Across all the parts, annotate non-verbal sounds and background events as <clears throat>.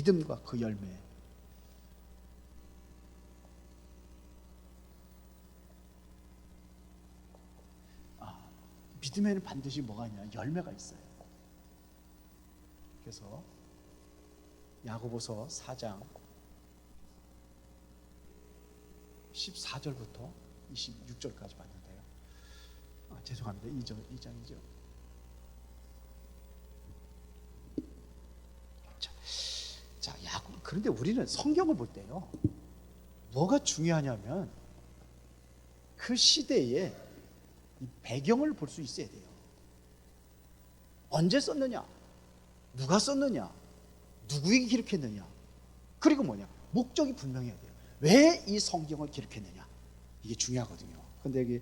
믿음과 그 열매. 아, 믿음에는 반드시 뭐가 있냐? 열매가 있어요. 그래서 야고보서 4장 14절부터 26절까지 봤는데요. 아, 죄송합니다. 2절, 2장이죠. 자, 자, 야곱. 그런데 우리는 성경을 볼 때요. 뭐가 중요하냐면 그 시대의 이 배경을 볼 수 있어야 돼요. 언제 썼느냐? 누가 썼느냐? 누구에게 기록했느냐? 그리고 뭐냐? 목적이 분명해야 돼요. 왜 이 성경을 기록했느냐? 이게 중요하거든요. 근데 여기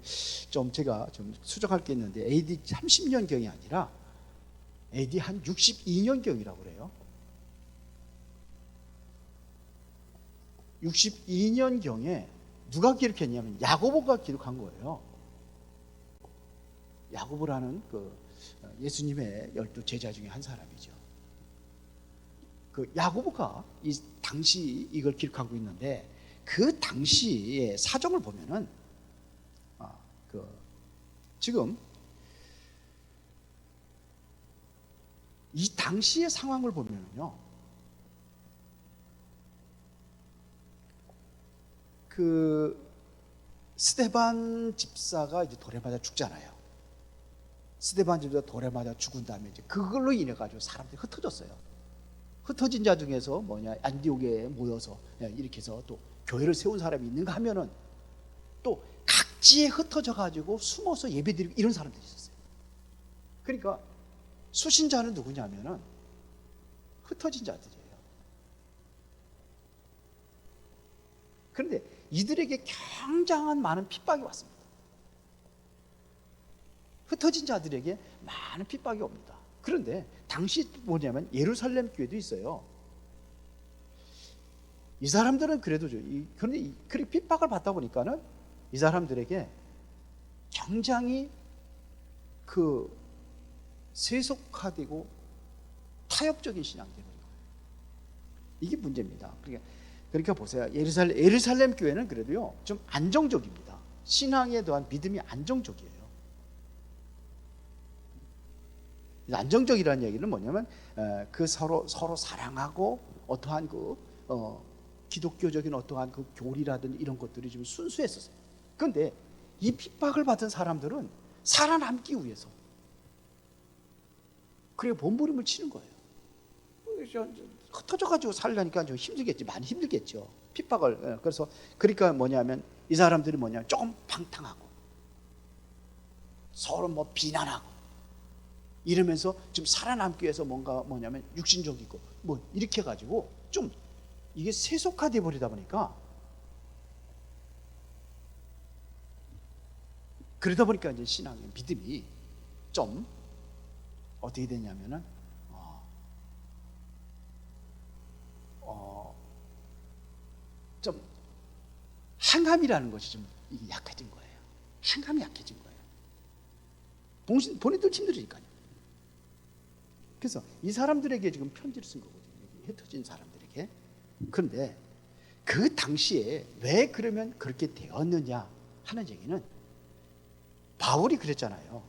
좀 제가 좀 수정할 게 있는데 AD 30년경이 아니라 AD 한 62년경이라고 그래요. 62년경에 누가 기록했냐면 야고보가 기록한 거예요. 야고보라는 그 예수님의 열두 제자 중에 한 사람이죠. 그 야고보가 이 당시 이걸 기록하고 있는데 그 당시의 사정을 보면은 아, 그 지금 이 당시의 상황을 보면은요. 그 스테반 집사가 이제 돌에 맞아 죽잖아요. 스테반 집사 돌에 맞아 죽은 다음에 이제 그걸로 인해 가지고 사람들이 흩어졌어요. 흩어진 자 중에서 뭐냐 안디옥에 모여서 이렇게 해서 또 교회를 세운 사람이 있는가 하면은 또 각지에 흩어져 가지고 숨어서 예배드리고 이런 사람들이 있었어요. 그러니까 수신자는 누구냐면은 흩어진 자들이에요. 그런데 이들에게 굉장한 많은 핍박이 왔습니다. 흩어진 자들에게 많은 핍박이 옵니다. 그런데 당시 뭐냐면 예루살렘 교회도 있어요. 이 사람들은 그래도 이- 그런데 이- 그렇게 핍박을 받다 보니까는 이 사람들에게 굉장히 그 세속화되고 타협적인 신앙이 되는 거예요. 이게 문제입니다. 그러니까 그러니까 보세요. 예루살렘 예루살렘 교회는 그래도요 좀 안정적입니다. 신앙에 대한 믿음이 안정적이에요. 안정적이라는 얘기는 뭐냐면 에, 그 서로 서로 사랑하고 어떠한 그 어, 기독교적인 어떠한 그 교리라든지 이런 것들이 좀 순수했었어요. 그런데 이 핍박을 받은 사람들은 살아남기 위해서 그래 몸부림을 치는 거예요. 흩어져가지고 살려니까 좀 힘들겠지, 많이 힘들겠죠. 핍박을 예, 그래서 그러니까 뭐냐면 이 사람들이 뭐냐 면 조금 방탕하고 서로 뭐 비난하고 이러면서 좀 살아남기 위해서 뭔가 뭐냐면 육신적이고 뭐 이렇게 가지고 좀 이게 세속화돼 버리다 보니까 그러다 보니까 이제 신앙의 믿음이 좀 어떻게 되냐면은 어, 어, 좀 항암이라는 것이 좀 약해진 거예요. 항암이 약해진 거예요. 본신, 본인들 힘들으니까요. 그래서 이 사람들에게 지금 편지를 쓴 거거든요. 흩어진 사람들에게. 그런데 그 당시에 왜 그러면 그렇게 되었느냐 하는 얘기는 바울이 그랬잖아요.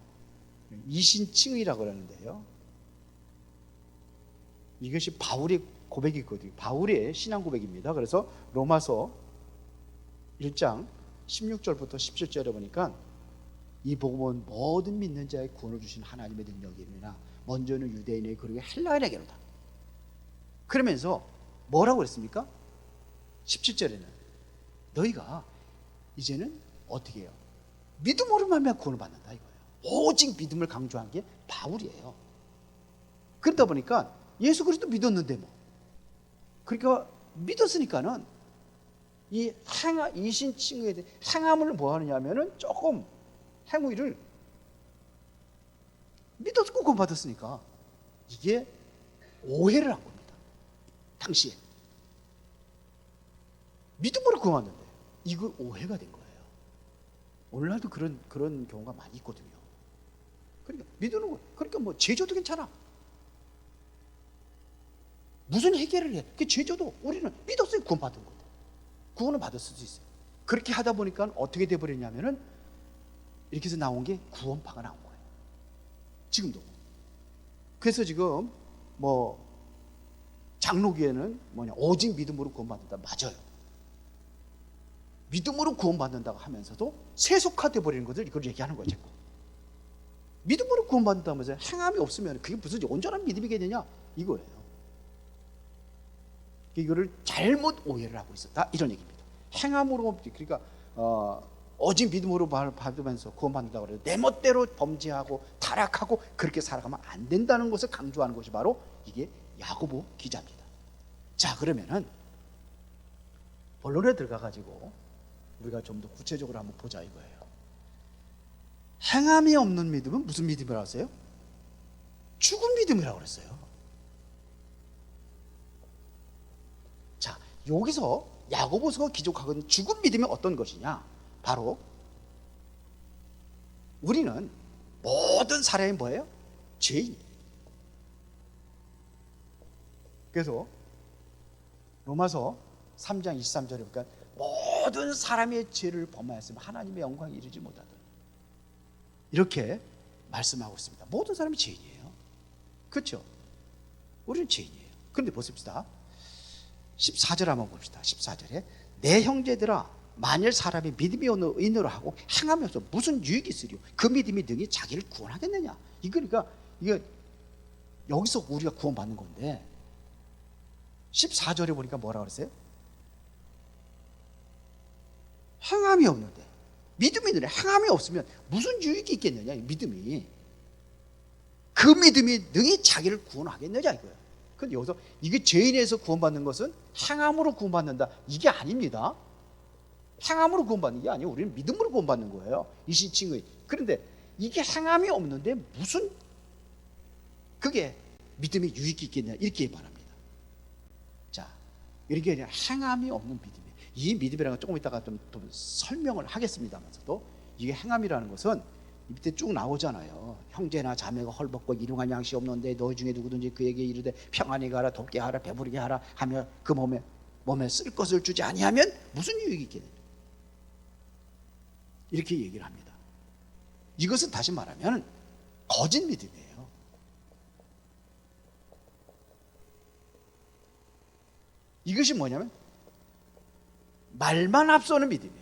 이신칭의라고 그러는데요. 이것이 바울의 고백이거든요. 바울의 신앙 고백입니다. 그래서 로마서 1장 16절부터 17절에 보니까 이 복음은 모든 믿는 자의 구원을 주신 하나님의 능력이니라 먼저는 유대인에게 그리고 헬라인에게로다. 그러면서 뭐라고 그랬습니까? 17절에는 너희가 이제는 어떻게 해요? 믿음으로 말미암아 구원을 받는다 이거예요. 오직 믿음을 강조한 게 바울이에요. 그러다 보니까 예수 그리스도 믿었는데 뭐. 그러니까 믿었으니까는 이 행하 이신칭에 대해 행함을 뭐 하느냐면은 조금 행위를 믿었고 구원받았으니까 이게 오해를 한 겁니다. 당시에 믿음으로 구원받는데 이거 오해가 된 거예요. 오늘날도 그런 그런 경우가 많이 있거든요. 그러니까 믿는 거 그러니까 뭐 제조도 괜찮아. 무슨 해결을 해? 그 죄져도 우리는 믿었어요. 구원받은 건데. 구원을 받을 수도 있어요. 그렇게 하다 보니까 어떻게 돼버렸냐면은 이렇게 해서 나온 게 구원파가 나온 거예요. 지금도. 그래서 지금 뭐 장로교회는 뭐냐 오직 믿음으로 구원받는다 맞아요. 믿음으로 구원받는다고 하면서도 세속화돼 버리는 것을 이걸 얘기하는. 자꾸. 믿음으로 구원받는다면서 행함이 없으면 그게 무슨 온전한 믿음이겠느냐 이거예요. 이거를 잘못 오해를 하고 있었다 이런 얘기입니다. 행함으로 그러니까 어, 오직 믿음으로 받으면서 구원받는다고 그래도 내 멋대로 범죄하고 타락하고 그렇게 살아가면 안 된다는 것을 강조하는 것이 바로 이게 야고보 기자입니다. 자 그러면은 본론에 들어가 가지고 우리가 좀 더 구체적으로 한번 보자 이거예요. 행함이 없는 믿음은 무슨 믿음이라고 하세요? 죽은 믿음이라고 그랬어요. 자, 여기서 야고보서가 기록하는 죽은 믿음이 어떤 것이냐? 바로 우리는 모든 사람이 뭐예요? 죄인이에요. 그래서 로마서 3장 23절에 보니까 모든 사람의 죄를 범하였으면 하나님의 영광에 이르지 못하더라. 이렇게 말씀하고 있습니다. 모든 사람이 죄인이에요. 그렇죠? 우리는 죄인이에요. 그런데 보십시다. 14절 한번 봅시다. 14절에 내 형제들아 만일 사람이 믿음이 인으로 하고 없어 무슨 유익이 있으리요? 그 믿음이 능히 자기를 구원하겠느냐? 이거니까 이게 여기서 우리가 구원받는 건데 14절에 보니까 뭐라 그랬어요? 행함이 없는데 믿음이 있는데 행함이 없으면 무슨 유익이 있겠느냐? 이 믿음이 그 믿음이 능히 자기를 구원하겠느냐 이거예요. 근데 여기서 이게 죄인에서 구원받는 것은 행함으로 구원받는다 이게 아닙니다. 행함으로 구원받는 게 아니에요. 우리는 믿음으로 구원받는 거예요. 이신칭의. 그런데 이게 행함이 없는데 무슨 그게 믿음의 유익이 있겠냐 이렇게 말합니다. 자, 이렇게 그냥 행함이 없는 믿음이에요. 이 믿음이라는 건 조금 이따가 좀, 좀 설명을 하겠습니다만서도 이게 행함이라는 것은 이 밑에 쭉 나오잖아요. 형제나 자매가 헐벗고 일용할 양식 없는데 너희 중에 누구든지 그에게 이르되 평안히 가라 덥게 하라 배부르게 하라 하며 그 몸에 몸에 쓸 것을 주지 아니하면 무슨 유익이 있겠느냐. 이렇게 얘기를 합니다. 이것은 다시 말하면 거짓 믿음이에요. 이것이 뭐냐면 말만 앞서는 믿음이에요.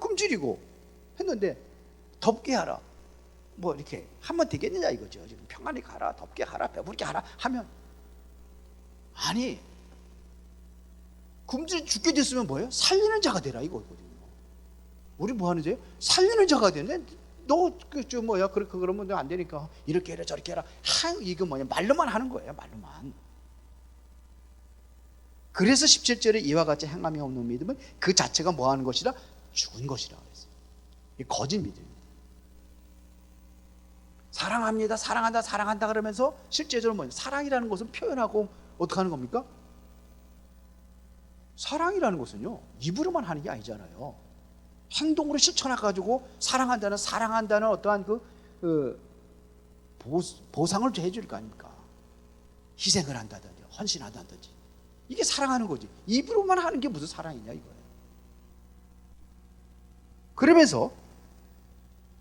굶주리고 했는데 덥게 하라. 뭐 이렇게 하면 되겠느냐 이거죠. 지금 평안히 가라, 덥게 하라, 배부르게 하라 하면 아니 굶주려 죽게 됐으면 뭐예요? 살리는 자가 되라 이거거든요. 우리 뭐 하는 죄요? 살리는 자가 되네. 너그저 뭐야 그렇게 그러면 안 되니까 이렇게 해라 저렇게 해라. 하 이거 뭐냐 말로만 하는 거예요 말로만. 그래서 17절에 이와 같이 행함이 없는 믿음은 그 자체가 뭐 하는 것이라 죽은 것이라 그랬어요. 이 거짓 믿음입니다. 사랑합니다, 사랑한다, 사랑한다 그러면서 실제적으로 뭐냐 사랑이라는 것은 표현하고 어떻게 하는 겁니까? 사랑이라는 것은요 입으로만 하는 게 아니잖아요. 행동으로 실천해 가지고 사랑한다는 사랑한다는 어떠한 그, 그 보, 보상을 해줄 거 아닙니까? 희생을 한다든지 헌신한다든지 이게 사랑하는 거지. 입으로만 하는 게 무슨 사랑이냐 이거예요. 그러면서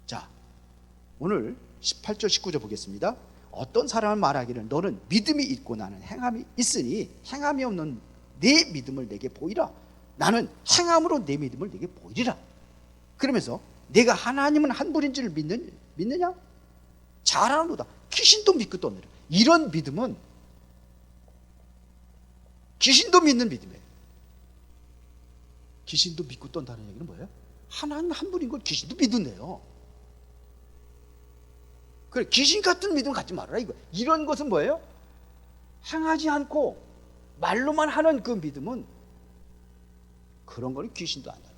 자 오늘 18절 19절 보겠습니다. 어떤 사람은 말하기를 너는 믿음이 있고 나는 행함이 있으니 행함이 없는 내 믿음을 내게 보이라. 나는 행함으로 내 믿음을 내게 보이리라. 그러면서 내가 하나님은 한 분인지를 믿는, 믿느냐? 잘하는도다. 귀신도 믿고 떠느라. 이런 믿음은 귀신도 믿는 믿음이에요. 귀신도 믿고 떤다는 얘기는 뭐예요? 하나님 한 분인 걸 귀신도 믿는데요. 그래 귀신 같은 믿음 갖지 말아라 이거. 이런 것은 뭐예요? 행하지 않고 말로만 하는 그 믿음은 그런 거는 귀신도 안 알아요.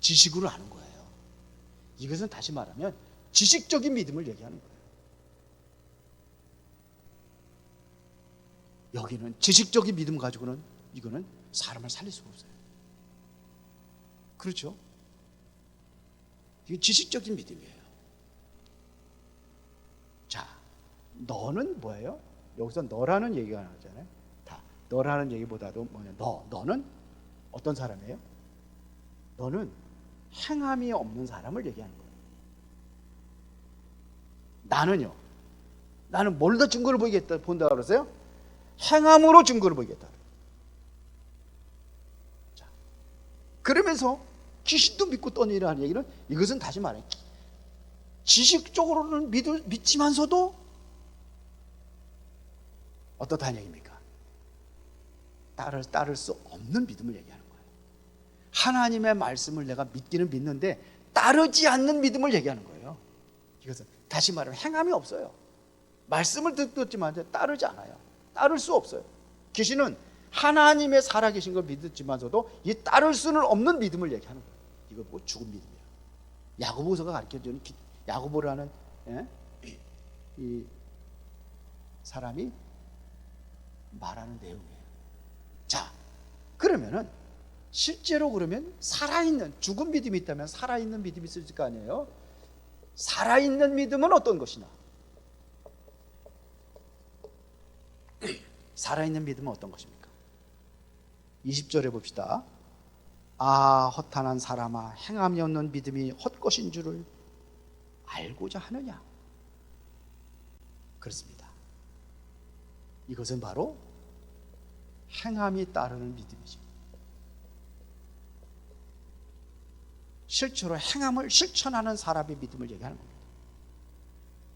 지식으로 하는 거예요. 이것은 다시 말하면 지식적인 믿음을 얘기하는 거예요. 여기는 지식적인 믿음 가지고는 이거는 사람을 살릴 수가 없어요. 그렇죠? 이게 지식적인 믿음이에요. 자, 너는 뭐예요? 여기서 너라는 얘기가 나오잖아요. 다 너라는 얘기보다도 뭐냐? 너 너는 어떤 사람이에요? 너는 행함이 없는 사람을 얘기하는 거예요. 나는요. 나는 뭘로 증거를 보이겠다 본다 그러세요? 행함으로 증거를 보이겠다. 자, 그러면서 귀신도 믿고 떠니라는 얘기는 이것은 다시 말해 지식적으로는 믿, 믿지만서도 어떻다는 얘기입니까? 따를 따를 수 없는 믿음을 얘기하는 거예요. 하나님의 말씀을 내가 믿기는 믿는데 따르지 않는 믿음을 얘기하는 거예요. 이것은 다시 말하면 행함이 없어요. 말씀을 듣지만 따르지 않아요. 따를 수 없어요. 귀신은 하나님의 살아계신 걸 믿었지만서도 이 따를 수는 없는 믿음을 얘기하는 거예요. 이거 보고 죽은 믿음이에요. 야고보서가 가르쳐주는 야고보라는 예? 이 사람이 말하는 내용이에요. 자, 그러면은 실제로 그러면 살아있는 죽은 믿음이 있다면 살아있는 믿음이 있을 거 아니에요? 살아있는 믿음은 어떤 것이냐? 살아있는 믿음은 어떤 것입니까? 20절에 봅시다. 아, 허탄한 사람아, 행함이 없는 믿음이 헛것인 줄을 알고자 하느냐? 그렇습니다. 이것은 바로 행함이 따르는 믿음이죠. 실제로 행함을 실천하는 사람의 믿음을 얘기하는 겁니다.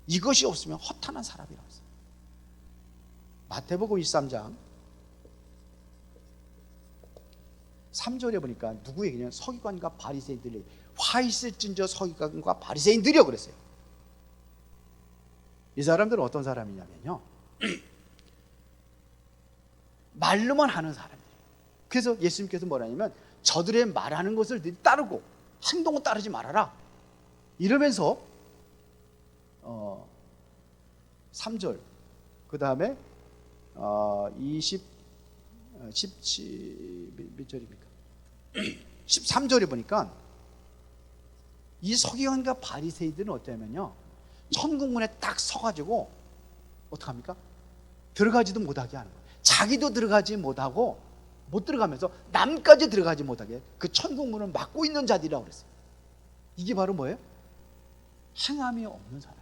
이것이 없으면 허탄한 사람이라고 했어요. 마태복음 23장 3절에 보니까 누구 얘기냐 서기관과 바리새인들이 화 있을진저 서기관과 바리새인들이요 그랬어요. 이 사람들은 어떤 사람이냐면요. <clears throat> 말로만 하는 사람이에요. 그래서 예수님께서 뭐라냐면 저들의 말하는 것을 따르고 행동은 따르지 말아라. 이러면서 어 3절 그 다음에 어, 20, 17, 몇 절입니까? 13절에 보니까 이 서기관과 바리새이들은 어쩌면요. 천국문에 딱 서가지고 어떡합니까? 들어가지도 못하게 하는 거예요. 자기도 들어가지 못하고 못 들어가면서 남까지 들어가지 못하게 그 천국문을 막고 있는 자들이라고 그랬어요. 이게 바로 뭐예요? 행함이 없는 사람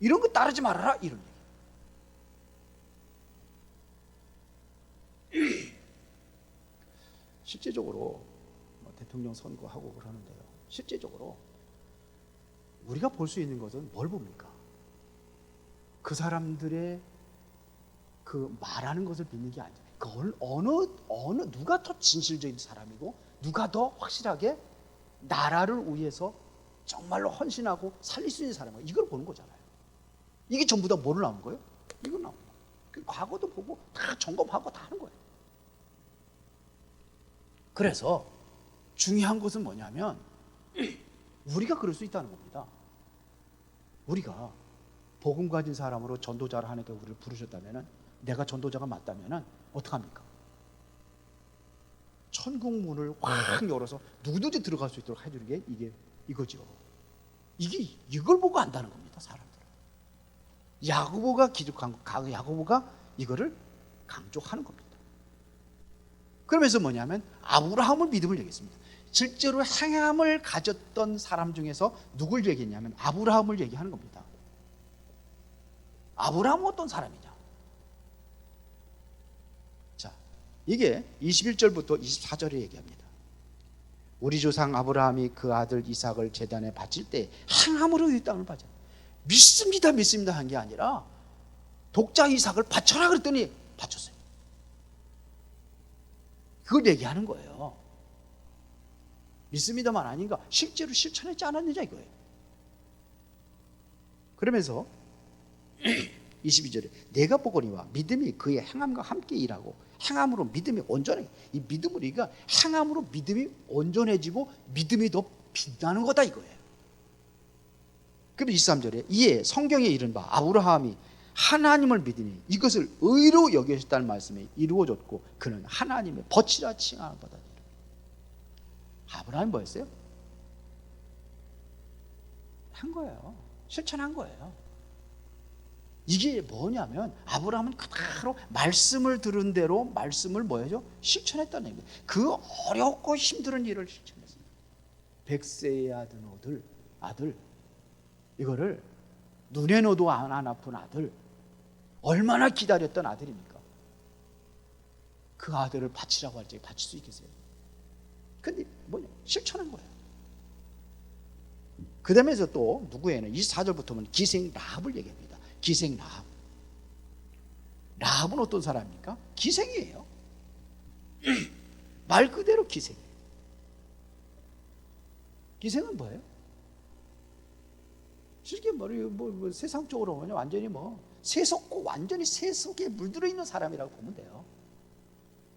이런 거 따르지 말아라 이런 얘기 실제적으로 뭐 대통령 선거하고 그러는데요. 실제적으로 우리가 볼 수 있는 것은 뭘 봅니까? 그 사람들의 그 말하는 것을 믿는 게 아니에요. 그 어느 어느 누가 더 진실적인 사람이고 누가 더 확실하게 나라를 위해서 정말로 헌신하고 살릴 수 있는 사람이고 이걸 보는 거잖아요. 이게 전부 다 뭐를 나온 거예요? 이걸 나온 거예요. 그 과거도 보고 다 점검하고 다 하는 거예요. 그래서 중요한 것은 뭐냐면 우리가 그럴 수 있다는 겁니다. 우리가 복음 가진 사람으로 전도자를 하니까 우리를 부르셨다면은 내가 전도자가 맞다면은 어떡합니까? 천국 문을 확 열어서 누구든지 들어갈 수 있도록 해주는 게 이게 이거죠. 이게 이걸 보고 안다는 겁니다, 사람들은. 야고보가 기록한 거, 야고보가 이거를 강조하는 겁니다. 그러면서 뭐냐면 아브라함을 믿음을 얘기했습니다. 실제로 행함을 가졌던 사람 중에서 누굴 얘기했냐면 아브라함을 얘기하는 겁니다. 아브라함은 어떤 사람이냐? 자, 이게 21절부터 24절에 얘기합니다. 우리 조상 아브라함이 그 아들 이삭을 제단에 바칠 때 행함으로 이 땅을 바쳐. 믿습니다, 믿습니다 한 게 아니라 독자 이삭을 바쳐라 그랬더니 바쳤어요. 그걸 얘기하는 거예요. 믿습니다만 아닌가? 실제로 실천했지 않았느냐 이거예요. 그러면서 <clears throat> 22절에 내가 보거니와 믿음이 그의 행함과 함께 일하고 행함으로 믿음이 온전해. 이 믿음으로 우리가 행함으로 믿음이 온전해지고 믿음이 더 빛나는 거다 이거예요. 그럼 23절에 이에 성경에 이른 바 아브라함이 하나님을 믿으니 이것을 의로 여기셨다는 말씀이 이루어졌고 그는 하나님의 벗이라 칭함을 받았다. 아브라함이 뭐였어요? 한 거예요. 실천한 거예요. 이게 뭐냐면 아브라함은 그대로 말씀을 들은 대로 말씀을 뭐예요? 실천했다는 얘기예요. 그 어렵고 힘든 일을 실천했어요. 백세의 아들 아들 이거를 눈에 넣어도 안, 안 아픈 아들 얼마나 기다렸던 아들입니까? 그 아들을 바치라고 할 적에 바칠 수 있겠어요? 근데 뭐냐 실천한 거예요. 그 다음에서 또 누구에는 24절부터는 기생 라합을 얘기합니다. 기생 라합. 라합은 어떤 사람입니까? 기생이에요. <clears throat> 말 그대로 기생. 기생은 뭐예요? 실제 뭐, 뭐, 뭐 세상적으로 보면 완전히 뭐 세속고 완전히 세속에 물들어 있는 사람이라고 보면 돼요.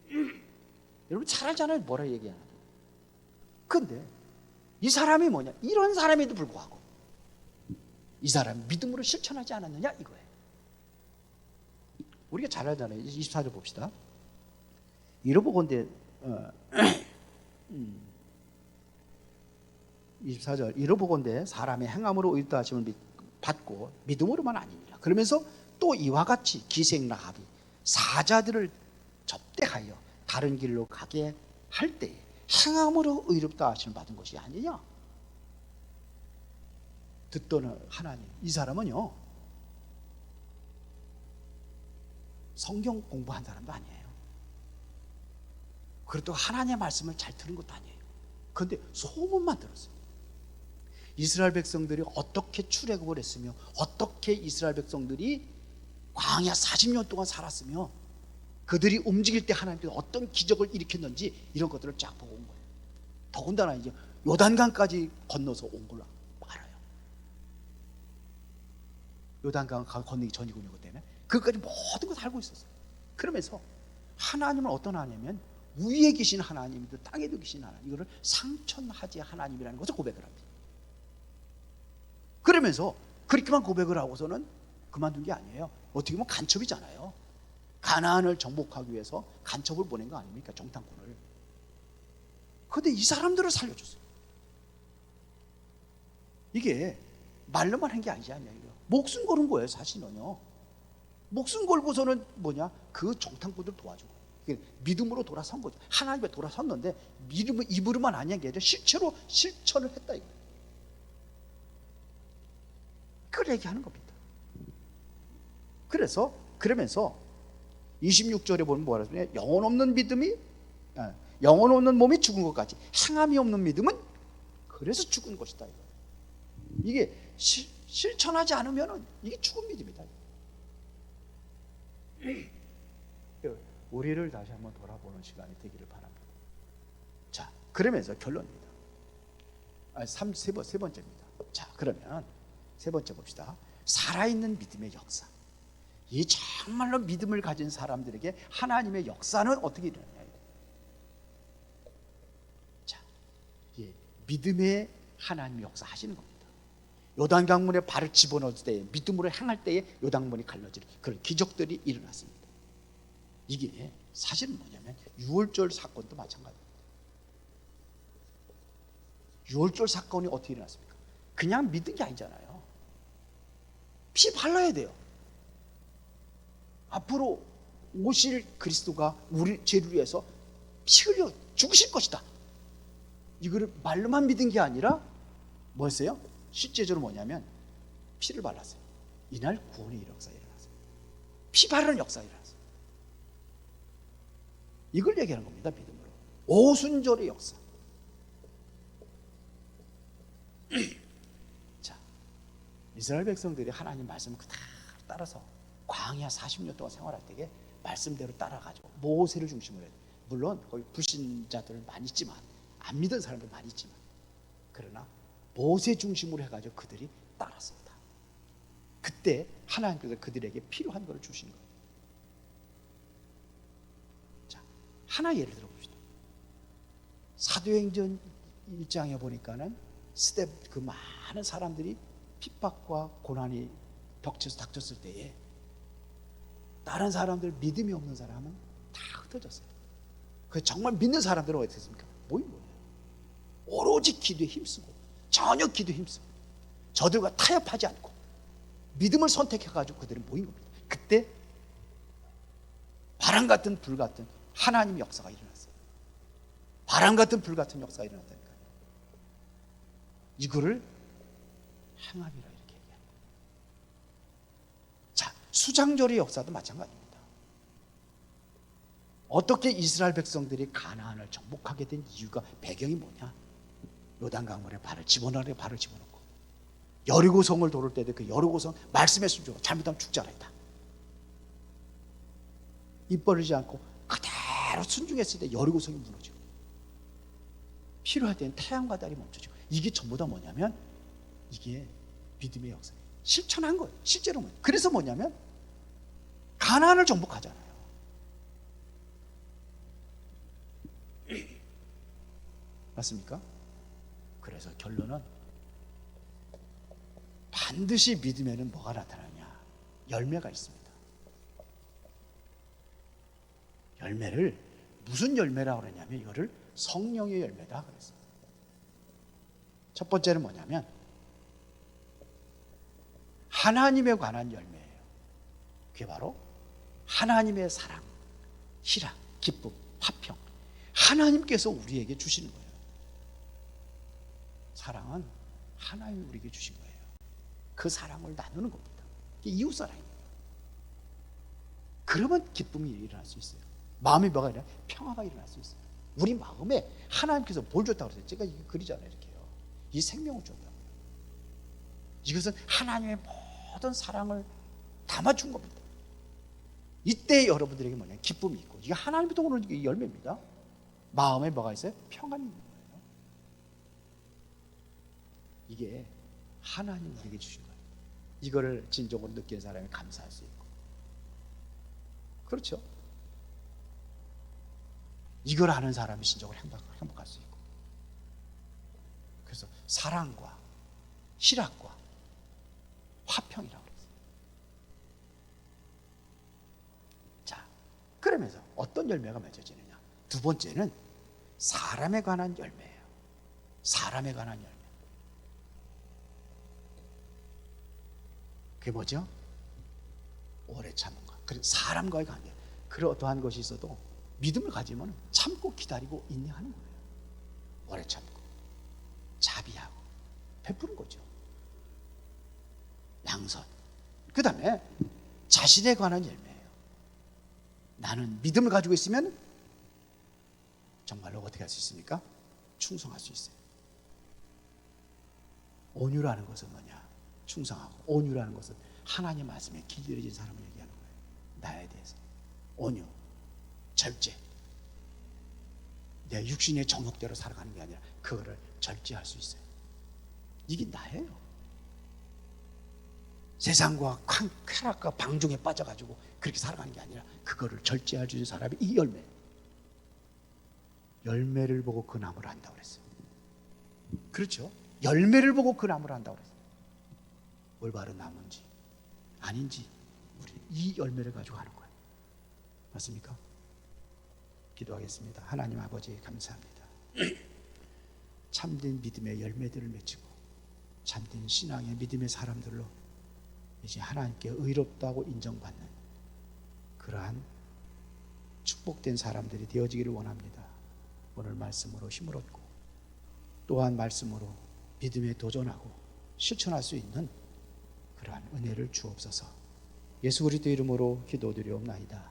<clears throat> 여러분 잘 알잖아요. 뭐라 얘기하나. 근데 이 사람이 뭐냐? 이런 사람에도 불구하고 이 사람 믿음으로 실천하지 않았느냐 이거예요. 우리가 잘 알잖아요. 24절 봅시다. 이러보건대 어, <clears throat> 음, 24절 이러보건대 사람의 행함으로 의롭다 하심을 믿, 받고 믿음으로만 아니니라. 그러면서 또 이와 같이 기생 라합이 사자들을 접대하여 다른 길로 가게 할 때에 행함으로 의롭다 하심을 받은 것이 아니냐. 듣던 하나님 이 사람은요 성경 공부한 사람도 아니에요. 그래도 하나님의 말씀을 잘 들은 것도 아니에요. 그런데 소문만 들었어요. 이스라엘 백성들이 어떻게 출애굽을 했으며 어떻게 이스라엘 백성들이 광야 40년 동안 살았으며 그들이 움직일 때 하나님께서 어떤 기적을 일으켰는지 이런 것들을 쫙 보고 온 거예요. 더군다나 이제 요단강까지 건너서 온 걸로 알아요. 요단강 건너기 전이군요 그때는. 그까지 모든 걸 알고 있었어요. 그러면서 하나님은 어떤 하나님이면 위에 계신 하나님이든 땅에도 계신 하나님 이거를 상천하지 하나님이라는 것을 고백을 합니다. 그러면서 그렇게만 고백을 하고서는 그만둔 게 아니에요. 어떻게 보면 간첩이잖아요. 가나안을 정복하기 위해서 간첩을 보낸 거 아닙니까? 정탐꾼을. 그런데 이 사람들을 살려줬어요. 이게 말로만 한 게 아니지 않냐 이거. 목숨 거는 거예요, 사실은요. 목숨 걸고서는 뭐냐? 그 정탐꾼들 도와주고. 믿음으로 돌아선 거죠. 하나님에 돌아섰는데 믿음은 입으로만 아니한 게 아니라 실제로 실천을 했다 이거. 그걸 얘기하는 겁니다. 그래서 그러면서 26절에 보면 뭐라 그러냐? 영혼 없는 믿음이 아, 영혼 없는 몸이 죽은 것 같이 행함이 없는 믿음은 그래서 죽은 것이다. 이게 실, 실천하지 않으면은 이게 죽은 믿음이다. 우리를 다시 한번 돌아보는 시간이 되기를 바랍니다. 자, 그러면서 결론입니다. 아, 3, 세, 번, 세 번째입니다. 자, 그러면 세 번째 봅시다. 살아있는 믿음의 역사. 이 정말로 믿음을 가진 사람들에게 하나님의 역사는 어떻게 일어나냐. 자, 예, 믿음의 하나님의 역사 하시는 겁니다. 요단 강물에 발을 집어넣을 때 믿음으로 행할 때에 요단 문이 갈라지는 그런 기적들이 일어났습니다. 이게 사실은 뭐냐면 유월절 사건도 마찬가지입니다. 유월절 사건이 어떻게 일어났습니까? 그냥 믿은 게 아니잖아요. 피 발라야 돼요. 앞으로 오실 그리스도가 우리 죄를 위해서 피 흘려 죽으실 것이다. 이거를 말로만 믿은 게 아니라 뭐였어요? 실제적으로 뭐냐면 피를 발랐어요. 이날 구원의 역사가 일어났어요. 피 바르는 역사가 일어났어요. 이걸 얘기하는 겁니다. 믿음으로. 오순절의 역사. 자, 이스라엘 백성들이 하나님 말씀을 그대로 따라서 광야 40년 동안 생활할 때에 말씀대로 따라가지고 모세를 중심으로 해요. 물론 거기 불신자들 많이 있지만 안 믿은 사람들 많이 있지만 그러나 모세 중심으로 해가지고 그들이 따랐습니다. 그때 하나님께서 그들에게 필요한 것을 주신 거예요. 자, 하나 예를 들어 봅시다. 사도행전 1장에 보니까는 스텝 그 많은 사람들이 핍박과 고난이 덕쳐서 닥쳤을 때에 다른 사람들 믿음이 없는 사람은 다 흩어졌어요. 그 정말 믿는 사람들은 어떻게 했습니까? 모인 거예요. 오로지 기도에 힘쓰고 전혀 기도에 힘쓰고 저들과 타협하지 않고 믿음을 선택해가지고 그들이 모인 겁니다. 그때 바람 같은 불 같은 하나님 역사가 일어났어요. 바람 같은 불 같은 역사가 일어났다니까요. 이거를 항암이라 이렇게 얘기합니다. 자, 수장절의 역사도 마찬가지입니다. 어떻게 이스라엘 백성들이 가나안을 정복하게 된 이유가 배경이 뭐냐? 요단 강물에 발을 집어넣으래 발을 집어넣고 여리고성을 도를 때도 그 여리고성 말씀에 순종하고 잘못하면 죽자라 했다. 입 벌리지 않고 그대로 순종했을 때 여리고성이 무너지고 필요할 때는 태양과 달이 멈춰지고 이게 전부 다 뭐냐면 이게 믿음의 역사예요. 실천한 거예요. 실제로 뭐예요? 그래서 뭐냐면 가나안을 정복하잖아요. <clears throat> 맞습니까? 그래서 결론은 반드시 믿음에는 뭐가 나타나냐? 열매가 있습니다. 열매를 무슨 열매라고 그러냐면 이거를 성령의 열매다 그랬어요. 첫 번째는 뭐냐면 하나님에 관한 열매예요. 그게 바로 하나님의 사랑, 희락, 기쁨, 화평. 하나님께서 우리에게 주시는 거예요. 사랑은 하나님이 우리에게 주신 거예요. 그 사랑을 나누는 겁니다. 이웃 사랑이에요. 그러면 기쁨이 일어날 수 있어요. 마음이 뭐가 아니라 평화가 일어날 수 있어요. 우리 마음에 하나님께서 뭘 줬다고 그랬어요? 제가 이거 그리잖아요, 이렇게요. 이 생명을 줬다고요. 이것은 하나님의 모든 사랑을 담아준 겁니다. 이때 여러분들에게 뭐냐? 기쁨이 있고, 이게 하나님부터 오는 이 열매입니다. 마음에 뭐가 있어요? 평안이 있는 거예요. 이게 하나님 우리에게 주신 거예요. 이거를 진정으로 느끼는 사람이 감사할 수 있고. 그렇죠? 이걸 아는 사람이 진정으로 행복, 행복할 수 있고. 그래서 사랑과 희락과 화평이라고 그랬어요. 자, 그러면서 어떤 열매가 맺어지느냐? 두 번째는 사람에 관한 열매예요. 사람에 관한 열매. 그게 뭐죠? 오래 참은 것. 그리고 사람과의 관계. 어떠한 것이 있어도 믿음을 가지면 참고 기다리고 인내하는 거예요. 오래 참고 자비하고 베푸는 거죠. 양선. 그 다음에 자신에 관한 열매예요. 나는 믿음을 가지고 있으면 정말로 어떻게 할 수 있습니까? 충성할 수 있어요. 온유라는 것은 뭐냐? 충성하고 온유라는 것은 하나님 말씀에 길들여진 사람을 얘기하는 거예요. 나에 대해서 온유, 절제. 내 육신의 정욕대로 살아가는 게 아니라 그거를 절제할 수 있어요. 이게 나예요. 세상과 쾌- 쾌락과 방종에 빠져가지고 그렇게 살아가는 게 아니라 그거를 절제할 수 있는 사람이 이 열매. 열매를 보고 그 나무를 한다고 그랬어요. 그렇죠? 열매를 보고 그 나무를 한다고 그랬어요. 올바른 나무인지 아닌지 우리 이 열매를 가지고 하는 거예요. 맞습니까? 기도하겠습니다. 하나님 아버지 감사합니다. <clears throat> 참된 믿음의 열매들을 맺히고 참된 신앙의 믿음의 사람들로 이제 하나님께 의롭다고 인정받는 그러한 축복된 사람들이 되어지기를 원합니다. 오늘 말씀으로 힘을 얻고 또한 말씀으로 믿음에 도전하고 실천할 수 있는 그러한 은혜를 주옵소서. 예수 그리스도 이름으로 기도드리옵나이다.